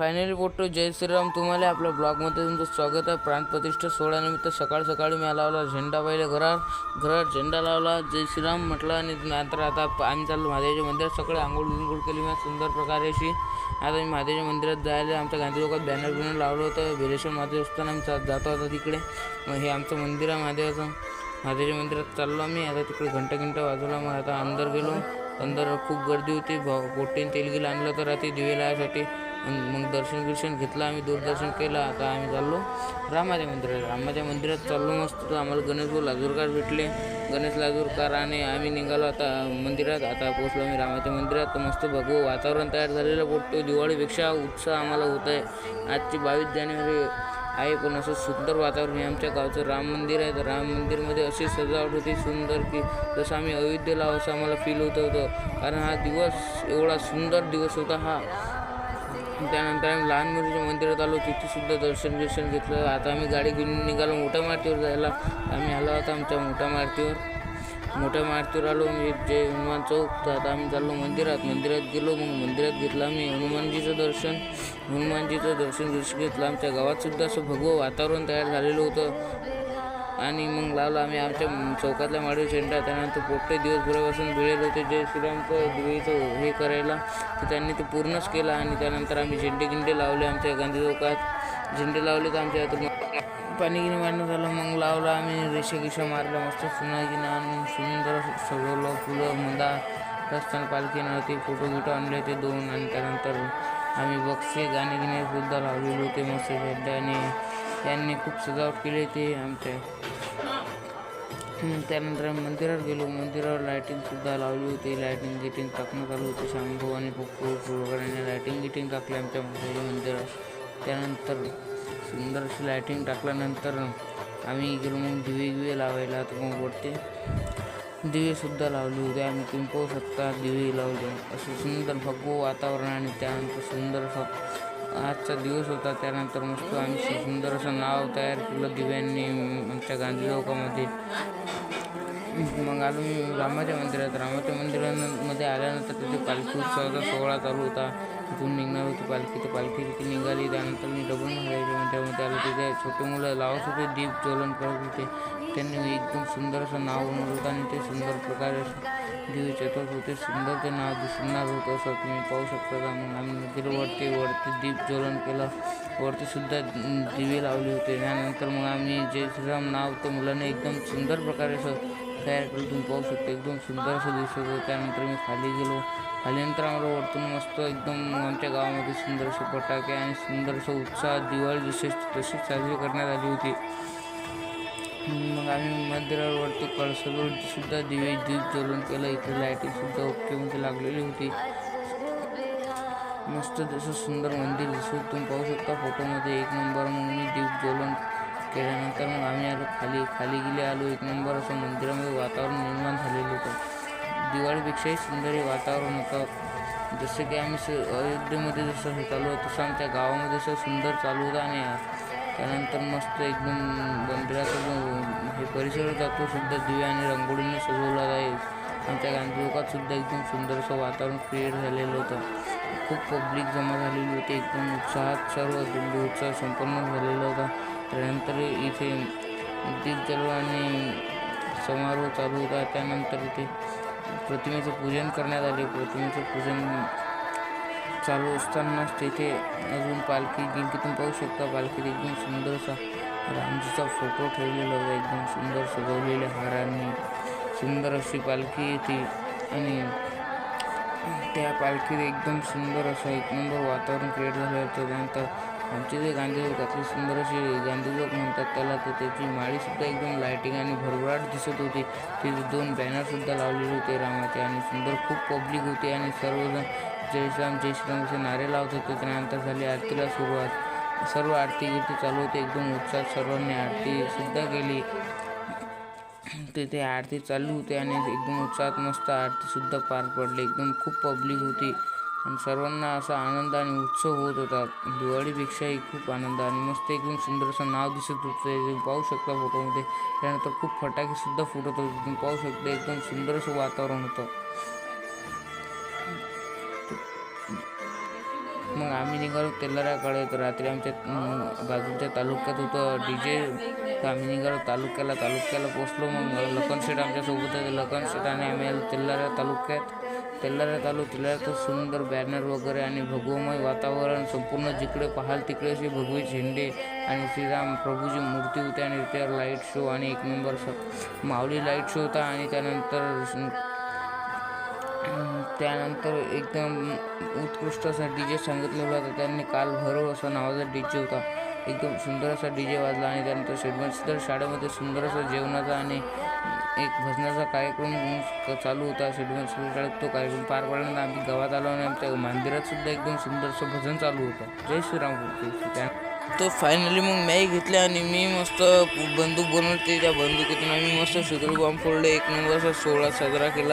Finally पोट्टो जय श्रीराम. तुम्हाला आपल्या ब्लॉगमध्ये तुमचं स्वागत आहे. प्राणप्रतिष्ठा सोहळ्यानिमित्त सकाळ सकाळी मी लावला झेंडा पहिले घरात. घरात झेंडा लावला जय श्रीराम म्हटलं आणि नंतर आता आम्ही चाललो महादेवाच्या मंदिरात. सकाळी आंघोळ बिंघोळ केली मी सुंदर प्रकारे अशी आता मी महादेवाच्या मंदिरात जायला आमच्या गांधी लोकात बॅनर बिनर लावलं होतं. बेलेश्वर महादेव असताना आम्ही जातो आता तिकडे. मग हे आमचं मंदिर आहे महादेवाचं. महादेवाच्या मंदिरात चाललो आम्ही. आता तिकडे घंटा घंटा वाजवला. मग आता अंदर गेलो. अंदर खूप गर्दी होती. भाऊ पोटीन तेलगील आणलं तर रात्री दिवे लावायसाठी. मग दर्शन बिर्शन घेतलं आम्ही दूरदर्शन केलं आता आम्ही चाललो रामाच्या मंदिरात रामाच्या मंदिरात चाललो मस्त तर आम्हाला गणेश लाजूरकार भेटले. गणेश लाजूरकार आणि आम्ही निघालो आता मंदिरात आता पोचलो आम्ही रामाच्या मंदिरात. मस्त भगवं वातावरण तयार झालेलं पोटतो दिवाळीपेक्षा उत्साह आम्हाला होत आहे. आजची बावीस जानेवारी आहे पण असं सुंदर वातावरण आहे. आमच्या गावचं राम मंदिर आहे तर राम मंदिरमध्ये अशी सजावट होती सुंदर की जसं आम्ही अयोध्येला असं आम्हाला फील होत होतं. कारण हा दिवस एवढा सुंदर दिवस होता. हा त्यानंतर आम्ही लहान मुलीच्या मंदिरात आलो. तिथेसुद्धा दर्शन दर्शन बिर्शन घेतलं. आता आम्ही गाडी घेऊन निघालो मोठ्या मारतीवर जायला. आम्ही आलो आता आमच्या मोठ्या मारतीवर. मोठ्या मारतीवर आलो. मी जे हनुमान चौक तर आता आम्ही चाललो मंदिरात. मंदिरात गेलो मग मंदिरात घेतलं आम्ही. हनुमानजीचं दर्शन. हनुमानजीचं दर्शन बिर्शन घेतलं. आमच्या गावातसुद्धा असं भगवं वातावरण तयार झालेलं होतं. आणि मग लावलं आम्ही आमच्या चौकातल्या माडवी झेंडा त्यानंतर पोट्टे दिवसभरापासून भिळेल होते जय श्रीरामचं दिवेचं हे करायला. तर त्यांनी ते पूर्णच केलं आणि त्यानंतर आम्ही झेंडे गिंडे लावले आमच्या गांधी चौकात. झेंडे लावले तर आमच्या हातून पाणी गिनी मारणं झालं. मग लावलं आम्ही रेषा गिशा मारल्या मस्त सुनागिनं आणून सुंदर सजवलं फुलं मुंदा रस्त्यानं पालखीनं ते फोटो बिटो आणले ते दोन. आणि त्यानंतर आम्ही बक्षे गाणे गिणे सुद्धा लावलेले होते मस्त झेंड्याने त्यांनी खूप सजावट केली होती आमच्या. त्यानंतर आम्ही मंदिरात गेलो. मंदिरावर लायटिंग सुद्धा लावली होती. लायटिंग गिटिंग टाकण्यात आलं होती. शांभू आणि पप्पू वगैरे लायटिंग गिटिंग टाकली आमच्या मंदिरात. त्यानंतर सुंदर अशी लायटिंग टाकल्यानंतर आम्ही गेलो मग दिवे गिवे लावायला. तर मग वरती दिवेसुद्धा लावले होते. आम्ही पिंपवू पाहू शकता दिवे लावले. असं सुंदर भगवं वातावरण आणि त्यानंतर सुंदर असं आजचा दिवस होता त्यानंतर मस्त आम्ही सुंदर असं नाव तयार केलं दिव्यांनी आमच्या गांधी चौकामध्ये. मग आलो मी रामाच्या मंदिरात रामाच्या मंदिरामध्ये आल्यानंतर तिथे पालखी उत्सवाचा सोहळा चालू होता. तिथून निघणार होती पालखी तर पालखी तिथे निघाली. त्यानंतर मी डबल महाराजाच्या मंदिरामध्ये आलो. तिथे छोटे मुलं लावत होते दीप ज्वलन करत होते. त्यांनी एकदम सुंदर असं नाव बनवलं होतं आणि ते सुंदर प्रकारे असं दिवे होते सुंदर ते नाव दिसणार होतं असं तुम्ही पाहू शकता. का म्हणून आम्ही मंदिरावरती वरती दीप ज्वलन केलं. वरती सुद्धा दिवे लावले होते. त्यानंतर मग आम्ही जय श्रीराम नाव त्या मुलाने एकदम सुंदर प्रकारे असं तयार केलं. तुम्ही पाहू शकता एकदम सुंदर असं दिसत होतं. त्यानंतर मी खाली गेलो. खालीनंतर आम्हाला वरतून मस्त एकदम आमच्या गावामध्ये सुंदर असे फटाके आणि सुंदर असं उत्साह दिवाळी जसे तशीच साजरी करण्यात आली होती. मग आम्ही मंदिरावरती कळसावरती सुद्धा दिवे दीप ज्वलन केलं. इथे लाईटिंग सुद्धा ओकेमध्ये लागलेली होती. मस्त जसं सुंदर मंदिर दिसत तुम्ही पाहू शकता फोटोमध्ये एक नंबर मग मी दीप ज्वलन केल्यानंतर मग आम्ही आलो खाली. खाली गेले आलो. एक नंबर असं मंदिरामध्ये वातावरण निर्माण झालेलं होतं. दिवाळीपेक्षाही सुंदर हे वातावरण होतं. जसं की आम्ही स अयोध्येमध्ये जसं हे चालू होतं तसं आमच्या गावामध्ये असं सुंदर चालू होतं आणि त्यानंतर मस्त एकदम मंदिराचा हे परिसर होता तो सुद्धा दिव्या आणि रंगोळीने सजवला आहे आमच्या गांधी सुद्धा एकदम सुंदरसं वातावरण क्रिएट झालेलं होतं. खूप पब्लिक जमा झालेली होती एकदम उत्साहात सर्व दिल्ली उत्साह संपन्न झालेला होता. त्यानंतर इथे दीप आणि समारोह चालू होता. त्यानंतर इथे प्रतिमेचं पूजन करण्यात आले. प्रतिमेचं पूजन चालू असतानाच तिथे अजून पालखी गिलकी तुम्ही पाहू शकता. पालखीत एकदम सुंदरसा रामजीचा फोटो ठेवलेला होता. एकदम सुंदर सजवलेल्या हारांनी. सुंदर अशी पालखी येते. आणि त्या पालखीत एकदम सुंदर असं एक नंबर वातावरण क्रिएट झालं होतं. त्यानंतर आमचे जे गांधी सुंदर अशी गांधी म्हणतात त्याला तर त्याची माळीसुद्धा एकदम लायटिंग आणि भरभराट दिसत होती. तिथे दोन बॅनरसुद्धा लावलेले होते रामाचे आणि सुंदर खूप पब्लिक होती आणि सर्वजण जय श्रीराम जय श्रीराम असे नारे लावत होते. त्यानंतर झाली आरतीला सुरुवात. सर्व आरती गिरती चालू होते. एकदम उत्साहात सर्वांनी आरतीसुद्धा केली. तिथे आरती चालू होते आणि एकदम उत्साहात मस्त आरतीसुद्धा पार पडली. एकदम खूप पब्लिक होती. आणि सर्वांना असा आनंद आणि उत्सव होत होता. दिवाळीपेक्षाही खूप आनंद आणि मस्त एकदम सुंदर असं नाव दिसत होतं. पाहू शकता फोटोमध्ये त्यानंतर खूप फटाकेसुद्धा फुटत होते. तुम्ही पाहू शकता एकदम सुंदर असं वातावरण होतं. मग आम्ही निघालो तेलाराकडे. तर रात्री आमच्या बाजूच्या तालुक्यात होतं डी जे तर आम्ही निघालो तालुक्याला तालुक्याला पोचलो मग लखन शेठ आमच्यासोबत होते. लखन शेठ आणि आम्ही आलो तेल्लारा तालुक्यात. तेल्लाऱ्यात आलो तेल्लाऱ्यात सुंदर बॅनर वगैरे आणि भगवमय वातावरण संपूर्ण जिकडे पाहाल तिकडे असे भगवे झेंडे आणि श्रीराम प्रभूची मूर्ती होती आणि त्यावर लाइट शो आणि एक नंबर माऊली लाइट शो होता आणि त्यानंतर त्यानंतर एकदम उत्कृष्ट असा डी जे सांगितलेला होता त्यांनी काल भरव असा नावाचा डी जे होता. एकदम सुंदर असा डी जे वाजला आणि त्यानंतर शेडमस्तर शाळेमध्ये सुंदर असा जेवणाचा आणि एक भजनाचा कार्यक्रम चालू होता. शेडमस्तर शाळेत तो कार्यक्रम पार पडल्यानंतर आम्ही गावात आलो आणि आमच्या मंदिरात सुद्धा एकदम सुंदरसं भजन चालू होतं. जय श्रीराम. त्या तर फायनली मग मॅगी घेतल्या आणि मी मस्त बंदूक बनवते त्या बंदुकीतून आम्ही मस्त शुद्रबॉम्ब फोडले. एक नंबर असा सोहळा साजरा केला.